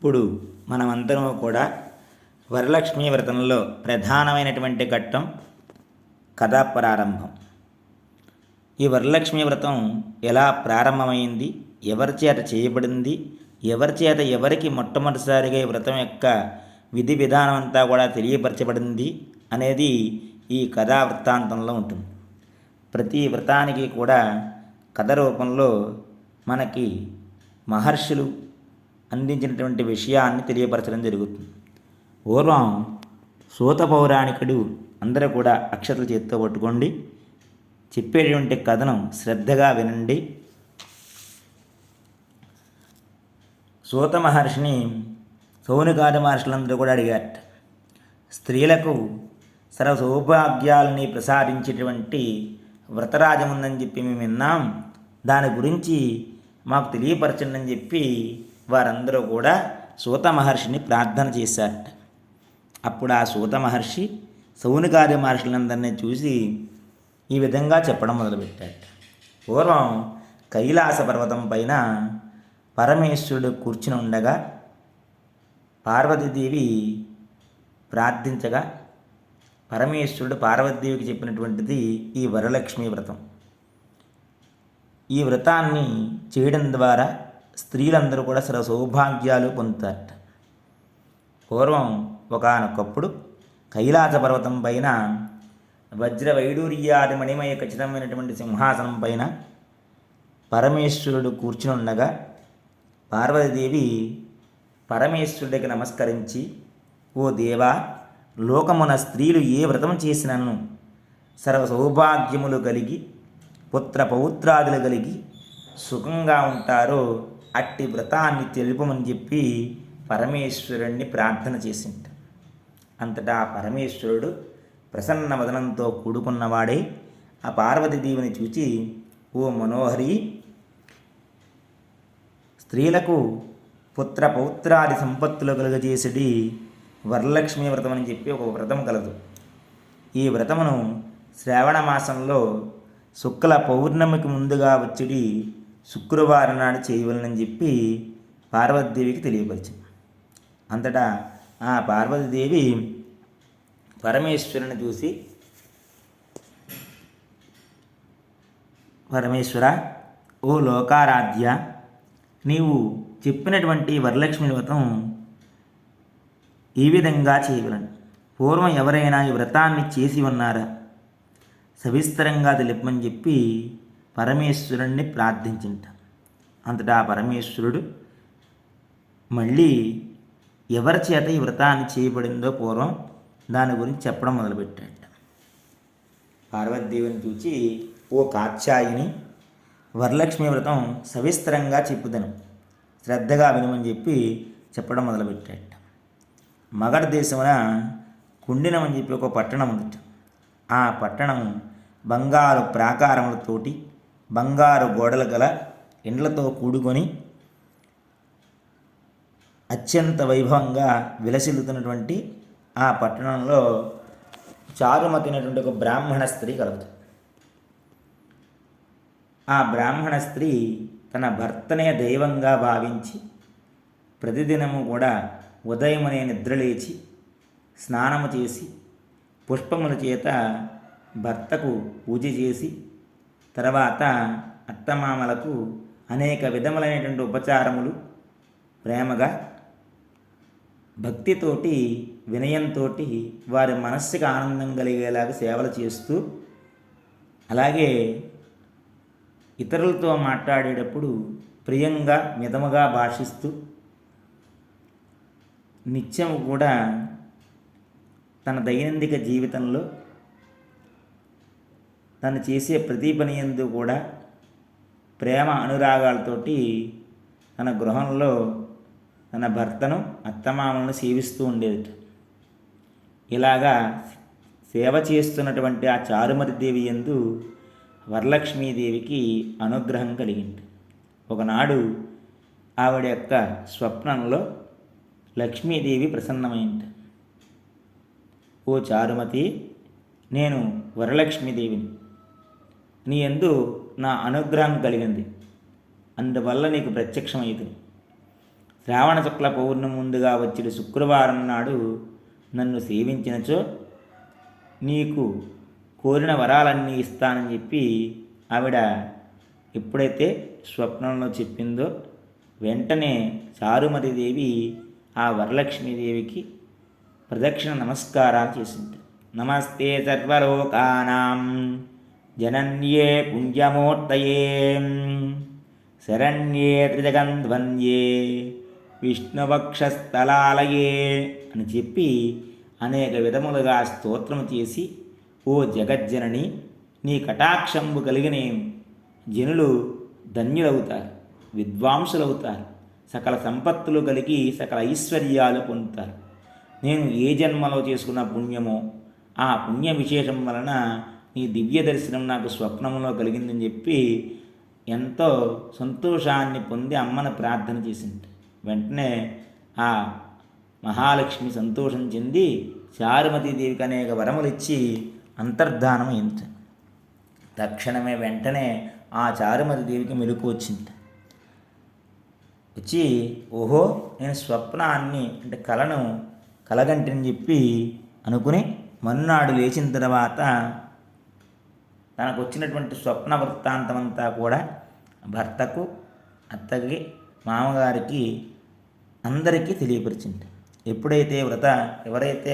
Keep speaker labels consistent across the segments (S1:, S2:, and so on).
S1: ఇప్పుడు మనమందరం కూడా వరలక్ష్మీ వ్రతంలో ప్రధానమైనటువంటి ఘట్టం కథా ప్రారంభం. ఈ వరలక్ష్మీ వ్రతం ఎలా ప్రారంభమైంది? ఎవరి చేత చేయబడింది? ఎవరి చేత ఎవరికి మొట్టమొదటిసారిగా ఈ వ్రతం యొక్క విధి విధానం అంతా కూడా తెలియపరచబడింది అనేది ఈ కథా వృత్తాంతంలో ఉంటుంది. ప్రతి వ్రతానికి కూడా కథ రూపంలో మనకి మహర్షులు అందించినటువంటి విషయాన్ని తెలియపరచడం జరుగుతుంది. పూర్వం సూత పౌరాణికుడు అందరూ కూడా అక్షతలు చేతితో పట్టుకోండి చెప్పేటువంటి కథనం శ్రద్ధగా వినండి. సూత మహర్షిని సౌనికాది మహర్షులందరూ కూడా అడిగారట స్త్రీలకు సర్వ సౌభాగ్యాలని ప్రసాదించేటువంటి వ్రతరాజం ఉందని చెప్పి మేము విన్నాం. దాని గురించి మాకు తెలియపరచండి అని చెప్పి వారందరూ కూడా సూత మహర్షిని ప్రార్థన చేశారట. అప్పుడు ఆ సూత మహర్షి సౌనికార్య మహర్షులందరినీ చూసి ఈ విధంగా చెప్పడం మొదలుపెట్టాడు పూర్వం కైలాస పర్వతం పైన పరమేశ్వరుడు కూర్చుని ఉండగా పార్వతీదేవి ప్రార్థించగా పరమేశ్వరుడు పార్వతీదేవికి చెప్పినటువంటిది ఈ వరలక్ష్మి వ్రతం. ఈ వ్రతాన్ని చేయడం ద్వారా స్త్రీలందరూ కూడా సర్వ సౌభాగ్యాలు పొందుతారట. పూర్వం ఒకనొకప్పుడు కైలాస పర్వతం పైన వజ్ర వైడూర్యాది మణిమయ ఖచ్చితమైనటువంటి సింహాసనం పైన పరమేశ్వరుడు కూర్చుని ఉండగా పార్వతీదేవి పరమేశ్వరుడికి నమస్కరించి ఓ దేవా లోకమున స్త్రీలు ఏ వ్రతం చేసినను? సర్వ సౌభాగ్యములు కలిగి పుత్ర పౌత్రాదులు కలిగి సుఖంగా ఉంటారో అట్టి వ్రతాన్ని తెలుపమని చెప్పి పరమేశ్వరుణ్ణి ప్రార్థన చేసింట. అంతటా పరమేశ్వరుడు ప్రసన్న వదనంతో కూడుకున్నవాడే ఆ పార్వతీదేవిని చూచి ఓ మనోహరి స్త్రీలకు పుత్ర పౌత్రాది సంపత్తులు కలుగజేసిడి వరలక్ష్మి వ్రతం అని చెప్పి ఒక వ్రతం కలదు. ఈ వ్రతమును శ్రావణ మాసంలో శుక్ల పౌర్ణమికి ముందుగా వచ్చిడి శుక్రవారం నాడు చేయవలనని చెప్పి పార్వతీదేవికి తెలియపరిచింది. అంతటా ఆ పార్వతీదేవి పరమేశ్వరుని చూసి పరమేశ్వర ఓ లోకారాధ్య నీవు చెప్పినటువంటి వరలక్ష్మి వ్రతం ఈ విధంగా చేయగలను పూర్వం ఎవరైనా ఈ వ్రతాన్ని చేసి ఉన్నారా? సవిస్తరంగా తెలుపమని చెప్పి పరమేశ్వరుణ్ణి ప్రార్థించింట. అంతటా ఆ పరమేశ్వరుడు మళ్ళీ ఎవరి చేత ఈ వ్రతాన్ని చేయబడిందో పూర్వం దాని గురించి చెప్పడం మొదలుపెట్టాడు పార్వతీదేవిని చూచి ఓ కాత్యాయిని వరలక్ష్మి వ్రతం సవిస్తరంగా చెప్పుదను. శ్రద్ధగా వినమని చెప్పి చెప్పడం మొదలుపెట్టాడు మగధ దేశమున కుండినం అని చెప్పి ఒక పట్టణం ఉంది ఆ పట్టణం బంగారు ప్రాకారములతోటి బంగారు గోడలు గల ఇండ్లతో కూడుకొని అత్యంత వైభవంగా విలసిల్లుతున్నటువంటి ఆ పట్టణంలో చారుమతినటువంటి ఒక బ్రాహ్మణ స్త్రీ కలుగుతుంది ఆ బ్రాహ్మణ స్త్రీ తన భర్తనే దైవంగా భావించి ప్రతిదినము కూడా ఉదయమునే నిద్రలేచి స్నానము చేసి పుష్పముల చేత భర్తకు పూజ చేసి తర్వాత అత్తమామలకు అనేక విధములైనటువంటి ఉపచారములు ప్రేమగా భక్తితోటి వినయంతో వారి మనస్సుకి ఆనందం కలిగేలాగా సేవలు చేస్తూ అలాగే ఇతరులతో మాట్లాడేటప్పుడు ప్రియంగా మిధముగా భాషిస్తూ నిత్యం కూడా తన దైనందిక జీవితంలో తను చేసే ప్రతి పని ఎందు కూడా ప్రేమ అనురాగాలతోటి తన గృహంలో తన భర్తను అత్తమామలను సేవిస్తూ ఉండేది ఇలాగా సేవ చేస్తున్నటువంటి ఆ చారుమతిదేవి ఎందు వరలక్ష్మీదేవికి అనుగ్రహం కలిగింది. ఒకనాడు ఆవిడ యొక్క స్వప్నంలో లక్ష్మీదేవి ప్రసన్నమైంది. ఓ చారుమతి నేను వరలక్ష్మీదేవిని. నీ ఎందు నా అనుగ్రహం కలిగింది. అందువల్ల నీకు ప్రత్యక్షమైదు శ్రావణ శుక్ల పౌర్ణమి ముందుగా వచ్చిన శుక్రవారం నాడు నన్ను సేవించినచో నీకు కోరిన వరాలన్నీ ఇస్తానని చెప్పి ఆవిడ ఎప్పుడైతే స్వప్నంలో చెప్పిందో వెంటనే చారుమతిదేవి ఆ వరలక్ష్మీదేవికి ప్రదక్షిణ నమస్కారాలు చేసింది. నమస్తే సర్వలోకానాం. జనన్యే పుంజమూర్తయే శరణ్యే త్రిజగంధ్వన్యే విష్ణువక్షస్థలాలయే అని చెప్పి అనేక విధములుగా స్తోత్రము చేసి ఓ జగజ్జనని నీ కటాక్షంబు కలిగిన జనులు ధన్యులవుతారు విద్వాంసులవుతారు సకల సంపత్తులు కలిగి సకల ఐశ్వర్యాలు పొందుతారు. నేను ఏ జన్మలో చేసుకున్న పుణ్యమో ఆ పుణ్య విశేషం వలన నీ దివ్య దర్శనం నాకు స్వప్నంలో కలిగిందని చెప్పి ఎంతో సంతోషాన్ని పొంది అమ్మను ప్రార్థన చేసింది. వెంటనే ఆ మహాలక్ష్మి సంతోషం చెంది చారుమతీదేవికి అనేక వరములు ఇచ్చి అంతర్ధానం అయింది. తక్షణమే వెంటనే ఆ చారుమతి దేవికి మెలకు వచ్చింది. వచ్చి ఓహో నేను స్వప్నాన్ని అంటే కలను కలగంటిని చెప్పి అనుకుని మన్నాడు లేచిన తర్వాత తనకు వచ్చినటువంటి స్వప్న వృత్తాంతమంతా కూడా భర్తకు అత్తకి మామగారికి అందరికీ తెలియపరిచింది. ఎప్పుడైతే వ్రత ఎవరైతే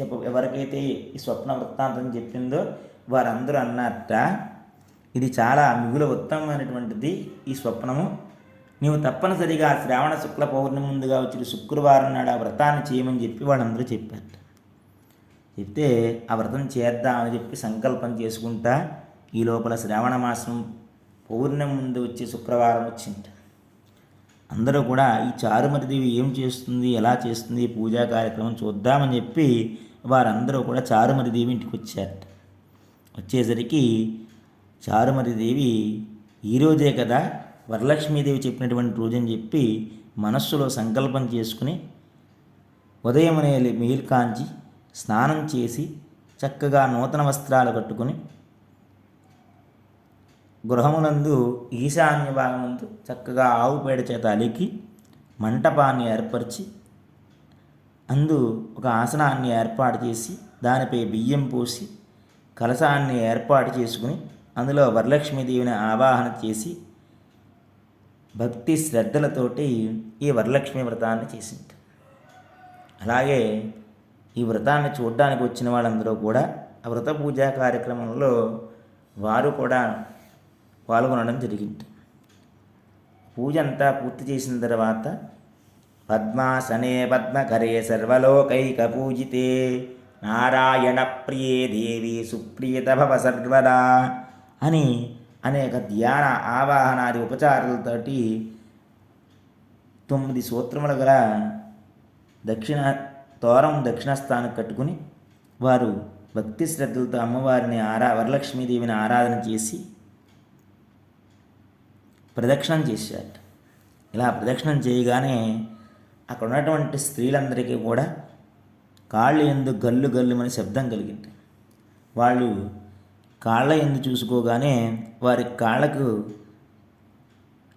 S1: చెప్ప ఎవరికైతే ఈ స్వప్న వృత్తాంతం చెప్పిందో వారందరూ అన్నట్ట ఇది చాలా మిగుల ఉత్తమమైనటువంటిది ఈ స్వప్నము. నీవు తప్పనిసరిగా శ్రావణ శుక్ల పౌర్ణమి ముందుగా వచ్చిన శుక్రవారం నాడు ఆ వ్రతాన్ని చేయమని చెప్పి వాళ్ళందరూ చెప్పారు చెప్తే ఆ వ్రతం చేద్దామని చెప్పి సంకల్పం చేసుకుంటా ఈ లోపల శ్రావణ మాసం పౌర్ణమి ముందు వచ్చే శుక్రవారం వచ్చింది. అందరూ కూడా ఈ చారుమతిదేవి ఏం చేస్తుంది ఎలా చేస్తుంది పూజా కార్యక్రమం చూద్దామని చెప్పి వారందరూ కూడా చారుమతిదేవి ఇంటికి వచ్చారు. వచ్చేసరికి చారుమతిదేవి ఈరోజే కదా వరలక్ష్మీదేవి చెప్పినటువంటి రోజని చెప్పి మనస్సులో సంకల్పం చేసుకుని ఉదయమనే మేలు కాంచి స్నానం చేసి చక్కగా నూతన వస్త్రాలు కట్టుకుని గృహమునందు ఈశాన్య భాగమందు చక్కగా ఆవు పేడ చేత అలికి మంటపాన్ని ఏర్పరిచి అందు ఒక ఆసనాన్ని ఏర్పాటు చేసి దానిపై బియ్యం పోసి కలశాన్ని ఏర్పాటు చేసుకుని అందులో వరలక్ష్మీదేవిని ఆవాహన చేసి భక్తి శ్రద్ధలతోటి ఈ వరలక్ష్మి వ్రతాన్ని చేసింది. అలాగే ఈ వ్రతాన్ని చూడడానికి వచ్చిన వాళ్ళందరూ కూడా ఆ వ్రత పూజా కార్యక్రమంలో వారు కూడా పాల్గొనడం జరిగింది. పూజ అంతా పూర్తి చేసిన తర్వాత పద్మాసనే పద్మకరే సర్వలోకైక పూజితే నారాయణ ప్రియే దేవి సుప్రియత భవ సర్వదా అని అనేక ధ్యాన ఆవాహనాది ఉపచారాలతోటి తొమ్మిది సూత్రములు గల దక్షిణ తోరం దక్షిణస్థానం కట్టుకుని వారు భక్తి శ్రద్ధలతో అమ్మవారిని ఆరా వరలక్ష్మీదేవిని ఆరాధన చేసి ప్రదక్షిణం చేశారు ఇలా ప్రదక్షిణం చేయగానే అక్కడ ఉన్నటువంటి స్త్రీలందరికీ కూడా కాళ్ళు ఎందు గల్లు గల్లుమని శబ్దం కలిగింది. వాళ్ళు కాళ్ళ ఎందు చూసుకోగానే వారి కాళ్ళకు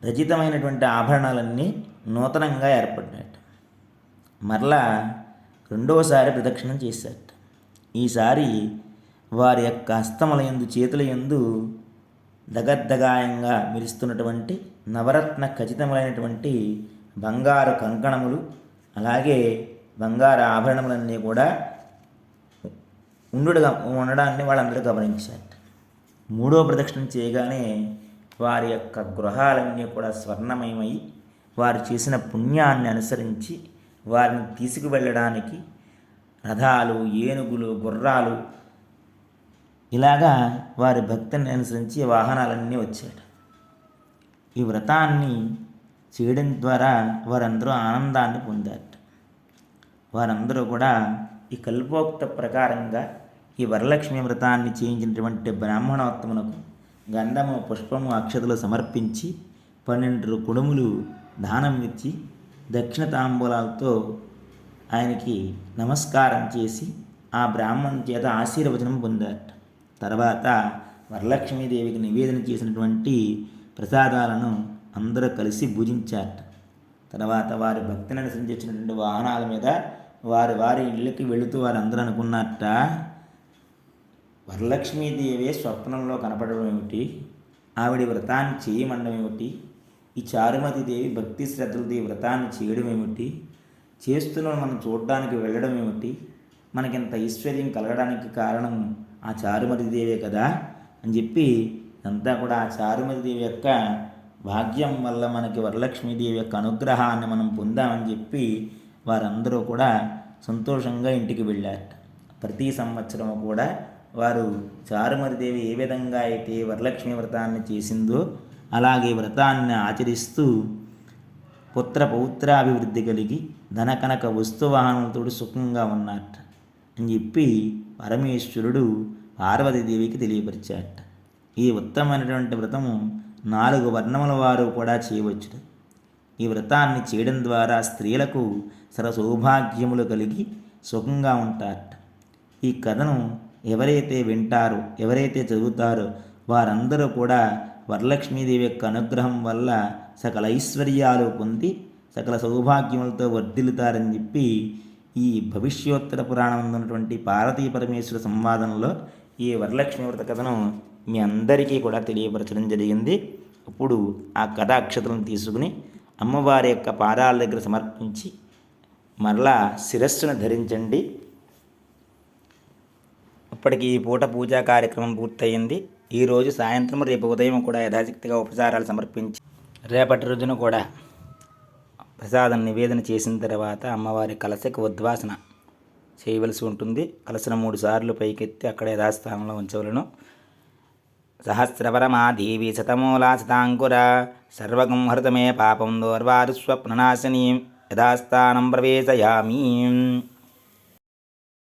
S1: రచితమైనటువంటి ఆభరణాలన్నీ నూతనంగా ఏర్పడినాయి మరలా రెండవసారి ప్రదక్షిణం చేశారట. ఈసారి వారి యొక్క హస్తముల ఎందు చేతుల ఎందు దగద్దగాయంగా మెరుస్తున్నటువంటి నవరత్న ఖచ్చితములైనటువంటి బంగారు కంకణములు అలాగే బంగారు ఆభరణములన్నీ కూడా ఉండుగా ఉండడాన్ని వాళ్ళందరూ గమనించారు మూడో ప్రదక్షిణం చేయగానే వారి యొక్క గృహాలన్నీ కూడా స్వర్ణమయమై వారు చేసిన పుణ్యాన్ని అనుసరించి వారిని తీసుకువెళ్ళడానికి రథాలు ఏనుగులు గుర్రాలు ఇలాగా వారి భక్తిని అనుసరించి వాహనాలన్నీ వచ్చాడు ఈ వ్రతాన్ని చేయడం ద్వారా వారందరూ ఆనందాన్ని పొందారు వారందరూ కూడా ఈ కల్పోక్త ప్రకారంగా ఈ వరలక్ష్మి వ్రతాన్ని చేయించినటువంటి బ్రాహ్మణోత్తమునకు గంధము పుష్పము అక్షతలు సమర్పించి పన్నెండు కుడుములు దానం ఇచ్చి దక్షిణ తాంబూలాలతో ఆయనకి నమస్కారం చేసి ఆ బ్రాహ్మణుని చేత ఆశీర్వచనం పొందారట. తర్వాత వరలక్ష్మీదేవికి నివేదన చేసినటువంటి ప్రసాదాలను అందరూ కలిసి భుజించారట. తర్వాత వారి భక్తిని అనుసరించి వచ్చినటువంటి వాహనాల మీద వారి వారి ఇళ్ళకి వెళుతూ వారందరూ అనుకున్నట్ట వరలక్ష్మీదేవి స్వప్నంలో కనపడడం ఏమిటి? ఆవిడ వ్రతాన్ని చేయమండడం ఏమిటి? ఈ చారుమతి దేవి భక్తి శ్రద్ధలతో ఈ వ్రతాన్ని చేయడం ఏమిటి? చేస్తున్న మనం చూడడానికి వెళ్ళడం ఏమిటి? మనకింత ఐశ్వర్యం కలగడానికి కారణం ఆ చారుమతి దేవే కదా? అని చెప్పి అంతా కూడా ఆ చారుమతి దేవి యొక్క భాగ్యం వల్ల మనకి వరలక్ష్మీదేవి యొక్క అనుగ్రహాన్ని మనం పొందామని చెప్పి వారందరూ కూడా సంతోషంగా ఇంటికి వెళ్ళారు ప్రతి సంవత్సరం కూడా వారు చారుమరిదేవి ఏ విధంగా అయితే వరలక్ష్మి వ్రతాన్ని చేసిందో అలాగే వ్రతాన్ని ఆచరిస్తూ పుత్ర పౌత్రాభివృద్ధి కలిగి ధనకనక వస్తువాహనంతో సుఖంగా ఉన్నట్ట అని చెప్పి పరమేశ్వరుడు పార్వతీదేవికి తెలియపరిచాట ఈ ఉత్తమమైనటువంటి వ్రతము నాలుగు వర్ణముల వారు కూడా చేయవచ్చు ఈ వ్రతాన్ని చేయడం ద్వారా స్త్రీలకు సర సౌభాగ్యములు కలిగి సుఖంగా ఉంటారట. ఈ కథను ఎవరైతే వింటారో ఎవరైతే చదువుతారో వారందరూ కూడా వరలక్ష్మీదేవి యొక్క అనుగ్రహం వల్ల సకల ఐశ్వర్యాలు పొంది సకల సౌభాగ్యములతో వర్ధిల్లుతారని చెప్పి ఈ భవిష్యోత్తర పురాణం ఉన్నటువంటి పార్వతీ పరమేశ్వర సంవాదంలో ఈ వరలక్ష్మి వ్రత కథను మీ అందరికీ కూడా తెలియపరచడం జరిగింది. అప్పుడు ఆ కథ అక్షతలను తీసుకుని అమ్మవారి యొక్క పాదాల దగ్గర సమర్పించి మరలా శిరస్సును ధరించండి. అప్పటికి ఈ పూట పూజా కార్యక్రమం పూర్తయింది. ఈరోజు సాయంత్రం రేపు ఉదయం కూడా యథాశక్తిగా ఉపచారాలు సమర్పించి రేపటి రోజున కూడా ప్రసాదం నివేదన చేసిన తర్వాత అమ్మవారి కలశకు ఉద్వాసన చేయవలసి ఉంటుంది. కలశను మూడు సార్లు పైకెత్తి అక్కడ యథాస్థానంలో ఉంచవలను. సహస్రవరమా దేవి శతమూలా శతాంకుర సర్వగంహృతమే పాపం దోర్వారు స్వప్ననాశిని యథాస్థానం ప్రవేశయామి.